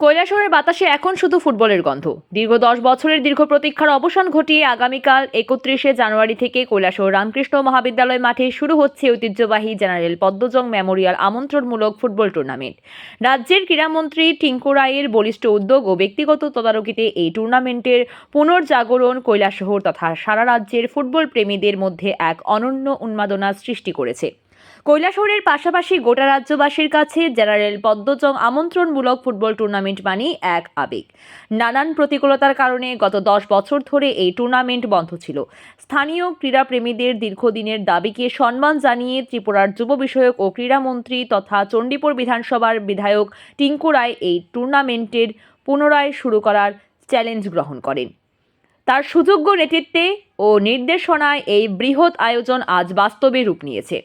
কৈলাসহরের বাতাসে এখন শুধু ফুটবলের গন্ধ। দীর্ঘ দশ বছরের দীর্ঘ প্রতীক্ষার অবসান ঘটিয়ে আগামীকাল একত্রিশে জানুয়ারি থেকে কৈলাসহর রামকৃষ্ণ মহাবিদ্যালয় মাঠে শুরু হচ্ছে ঐতিহ্যবাহী জেনারেল পদ্মজং মেমোরিয়াল আমন্ত্রণমূলক ফুটবল টুর্নামেন্ট। রাজ্যের ক্রীড়ামন্ত্রী টিঙ্কু রায়ের বলিষ্ঠ উদ্যোগ ও ব্যক্তিগত তদারকিতে এই টুর্নামেন্টের পুনর্জাগরণ কৈলাসহর তথা সারা রাজ্যের ফুটবল প্রেমীদের মধ্যে এক অনন্য উন্মাদনা সৃষ্টি করেছে। কৈলাসহরের পাশাপাশি গোটা রাজ্যবাসীর কাছে জেনারেল পদ্মচং আমন্ত্রণমূলক ফুটবল টুর্নামেন্ট মানেই এক আবেগ। নানান প্রতিকূলতার কারণে গত দশ বছর ধরে এই টুর্নামেন্ট বন্ধ ছিল। স্থানীয় ক্রীড়াপ্রেমীদের দীর্ঘদিনের দাবিকে সম্মান জানিয়ে ত্রিপুরার যুব বিষয়ক ও ক্রীড়ামন্ত্রী তথা চণ্ডীপুর বিধানসভার বিধায়ক টিঙ্কু রায় এই টুর্নামেন্টের পুনরায় শুরু করার চ্যালেঞ্জ গ্রহণ করেন। তার সুযোগ্য নেতৃত্বে ও নির্দেশনায় এই বৃহৎ আয়োজন আজ বাস্তবে রূপ নিয়েছে।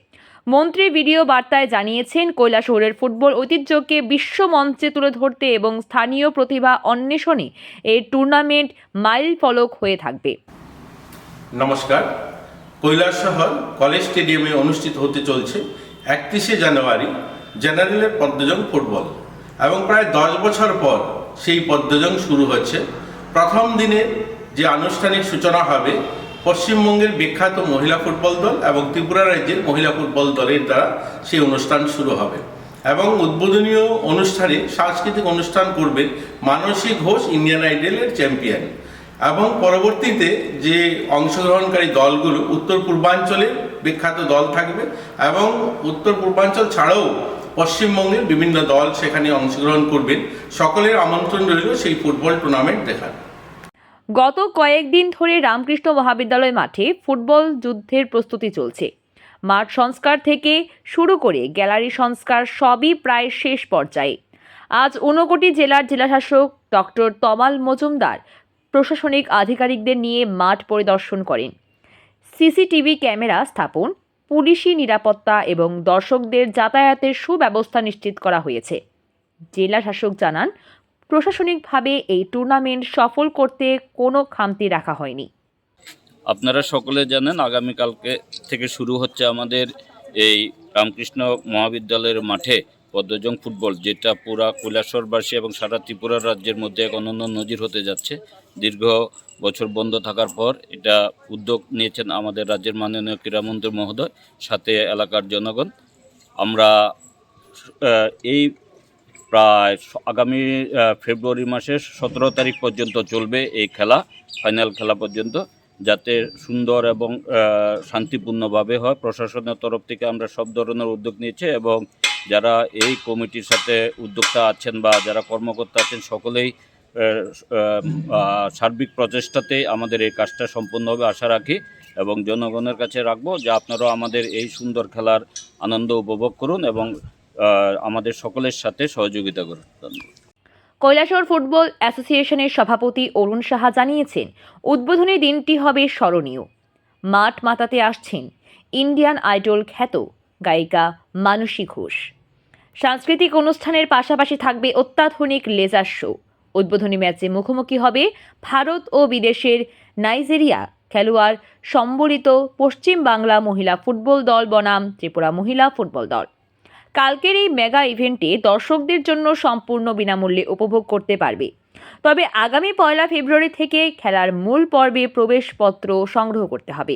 মন্ত্রী ভিডিও বার্তায় জানিয়েছেন কৈলাসহরের ফুটবল ঐতিহ্যকে বিশ্ব মঞ্চে তুলে ধরতে এবং স্থানীয় প্রতিভা অন্বেষণে এই টুর্নামেন্ট মাইল ফলক হয়ে থাকবে। নমস্কার। কৈলাস শহর কলেজ স্টেডিয়ামে অনুষ্ঠিত হতে চলছে একত্রিশে জানুয়ারি জেনারেলের পদ্মজং ফুটবল এবং প্রায় দশ বছর পর সেই পদ্মজং শুরু হচ্ছে। প্রথম দিনে যে আনুষ্ঠানিক সূচনা হবে, পশ্চিমবঙ্গের বিখ্যাত মহিলা ফুটবল দল এবং ত্রিপুরা রাজ্যের মহিলা ফুটবল দলের দ্বারা সেই অনুষ্ঠান শুরু হবে। এবং উদ্বোধনীয় অনুষ্ঠানে সাংস্কৃতিক অনুষ্ঠান করবেন মানসী ঘোষ, ইন্ডিয়ান আইডলের চ্যাম্পিয়ন। এবং পরবর্তীতে যে অংশগ্রহণকারী দলগুলো উত্তর পূর্বাঞ্চলে বিখ্যাত দল থাকবে এবং উত্তর পূর্বাঞ্চল ছাড়াও পশ্চিমবঙ্গের বিভিন্ন দল সেখানে অংশগ্রহণ করবেন। সকলের আমন্ত্রণ রইল সেই ফুটবল টুর্নামেন্ট দেখার। গত কয়েকদিন ধরে রামকৃষ্ণ মহাবিদ্যালয় মাঠে ফুটবল যুদ্ধের প্রস্তুতি চলছে। মাঠ সংস্কার থেকে শুরু করে গ্যালারি সংস্কার সবই প্রায় শেষ পর্যায়ে। আজ ঊনকোটি জেলার জেলাশাসক ডক্টর তমাল মজুমদার প্রশাসনিক আধিকারিকদের নিয়ে মাঠ পরিদর্শন করেন। সিসিটিভি ক্যামেরা স্থাপন, পুলিশি নিরাপত্তা এবং দর্শকদের যাতায়াতের সুব্যবস্থা নিশ্চিত করা হয়েছে। জেলা শাসক জানান প্রশাসনিকভাবে এই টুর্নামেন্ট সফল করতে কোনো খামতি রাখা হয়নি। আপনারা সকলে জানেন, আগামীকালকে থেকে শুরু হচ্ছে আমাদের এই রামকৃষ্ণ মহাবিদ্যালয়ের মাঠে পদ্মজং ফুটবল, যেটা পুরা কৈলাসরবাসী এবং সারা ত্রিপুরা রাজ্যের মধ্যে এক অনন্য নজির হতে যাচ্ছে। দীর্ঘ বছর বন্ধ থাকার পর এটা উদ্যোগ নিয়েছেন আমাদের রাজ্যের মাননীয় ক্রীড়ামন্ত্রী মহোদয়, সাথে এলাকার জনগণ। আমরা এই প্রায় আগামী ফেব্রুয়ারি মাসের সতেরো তারিখ পর্যন্ত চলবে এই খেলা, ফাইনাল খেলা পর্যন্ত, যাতে সুন্দর এবং শান্তিপূর্ণভাবে হয়। প্রশাসনের তরফ থেকে আমরা সব ধরনের উদ্যোগ নিয়েছি এবং যারা এই কমিটির সাথে উদ্যোক্তা আছেন বা যারা কর্মকর্তা আছেন, সকলেই সার্বিক প্রচেষ্টাতে আমাদের এই কাজটা সম্পূর্ণ হবে, আশা রাখি। এবং জনগণের কাছে রাখব যে আপনারাও আমাদের এই সুন্দর খেলার আনন্দ উপভোগ করুন এবং আমাদের সকলের সাথে সহযোগিতা করুন। কৈলাসহর ফুটবল অ্যাসোসিয়েশনের সভাপতি অরুণ সাহা জানিয়েছেন, উদ্বোধনী দিনটি হবে স্মরণীয়। মাঠ মাতাতে আসছেন ইন্ডিয়ান আইডল খ্যাত গায়িকা মানসী ঘোষ। সাংস্কৃতিক অনুষ্ঠানের পাশাপাশি থাকবে অত্যাধুনিক লেজার শো। উদ্বোধনী ম্যাচে মুখোমুখি হবে ভারত ও বিদেশের নাইজেরিয়া খেলোয়াড় সম্বলিত পশ্চিম বাংলা মহিলা ফুটবল দল বনাম ত্রিপুরা মহিলা ফুটবল দল। কালকের এই মেগা ইভেন্টে দর্শকদের জন্য সম্পূর্ণ বিনামূল্যে উপভোগ করতে পারবে। তবে আগামী পয়লা ফেব্রুয়ারি থেকে খেলার মূল পর্বে প্রবেশপত্র সংগ্রহ করতে হবে।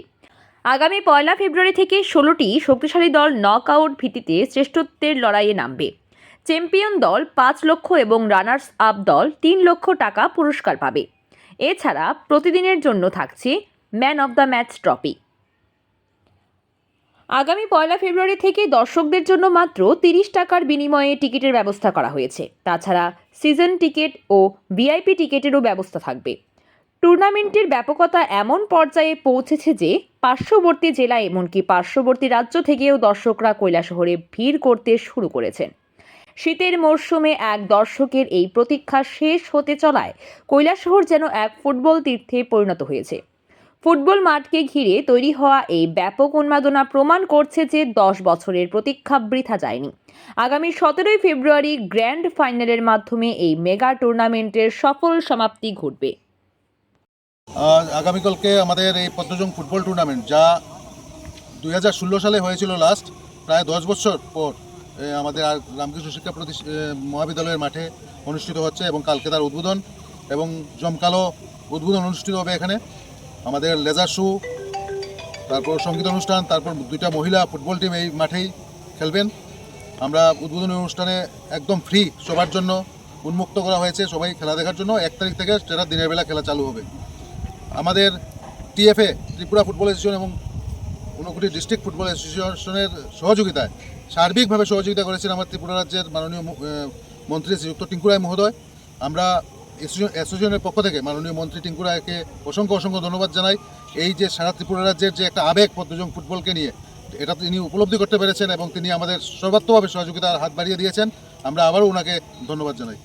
আগামী পয়লা ফেব্রুয়ারি থেকে ষোলোটি শক্তিশালী দল নক আউট ভিত্তিতে শ্রেষ্ঠত্বের লড়াইয়ে নামবে। চ্যাম্পিয়ন দল পাঁচ লক্ষ এবং রানার্স আপ দল তিন লক্ষ টাকা পুরস্কার পাবে। এছাড়া প্রতিদিনের জন্য থাকছে man of the match trophy. আগামী পয়লা ফেব্রুয়ারি থেকে দর্শকদের জন্য মাত্র তিরিশ টাকার বিনিময়ে টিকিটের ব্যবস্থা করা হয়েছে। তাছাড়া সিজন টিকিট ও ভিআইপি টিকিটেরও ব্যবস্থা থাকবে। টুর্নামেন্টের ব্যাপকতা এমন পর্যায়ে পৌঁছেছে যে পার্শ্ববর্তী জেলা এমনকি পার্শ্ববর্তী রাজ্য থেকেও দর্শকরা কৈলাসহরে ভিড় করতে শুরু করেছেন। শীতের মরশুমে এক দর্শকের এই প্রতীক্ষা শেষ হতে চলায় কৈলাসহর যেন এক ফুটবল তীর্থে পরিণত হয়েছে। ফুটবল মাঠকে ঘিরে তৈরি হওয়া এই ব্যাপক উন্মাদনা প্রমাণ করছে যে দশ বছরের প্রতীক্ষা বৃথা যায়নি। আগামী সতেরোই ফেব্রুয়ারি গ্র্যান্ড ফাইনালের মাধ্যমে এই মেগা টুর্নামেন্টের সফল সমাপ্তি ঘটবে। আগামীকালকে আমাদের এই পদ্মজং ফুটবল টুর্নামেন্ট যা দু হাজার ষোলো সালে হয়েছিল লাস্ট প্রায় দশ বছর পর আমাদের রামকৃষ্ণ শিক্ষা প্রতিষ এ, মহাবিদ্যালয়ের মাঠে অনুষ্ঠিত হচ্ছে এবং কালকে তার উদ্বোধন এবং জমকালো উদ্বোধন অনুষ্ঠিত হবে এখানে। আমাদের লেজার শু, তারপর সংগীত অনুষ্ঠান, তারপর দুইটা মহিলা ফুটবল টিম এই মাঠেই খেলবেন। আমরা উদ্বোধনী অনুষ্ঠানে একদম ফ্রি সবার জন্য উন্মুক্ত করা হয়েছে সবাই খেলা দেখার জন্য। এক তারিখ থেকে সেটা দিনের বেলা খেলা চালু হবে। আমাদের টিএফএ, ত্রিপুরা ফুটবল অ্যাসোসিয়েশন এবং ঊনকোটি ডিস্ট্রিক্ট ফুটবল অ্যাসোসিয়েশনের সহযোগিতায় সার্বিকভাবে সহযোগিতা করেছেন আমার ত্রিপুরা রাজ্যের মাননীয় মন্ত্রী শ্রীযুক্ত টিঙ্কু রায় মহোদয়। আমরা অ্যাসোসিয়েশনের পক্ষ থেকে মাননীয় মন্ত্রী টিঙ্কু রায়কে অসংখ্য অসংখ্য ধন্যবাদ জানাই। এই যে সারা ত্রিপুরা রাজ্যের যে একটা আবেগ পদ্মজং ফুটবলকে নিয়ে, এটা তিনি উপলব্ধি করতে পেরেছেন এবং তিনি আমাদের সর্বাত্মকভাবে সহযোগিতার হাত বাড়িয়ে দিয়েছেন। আমরা আবারও ওনাকে ধন্যবাদ জানাই।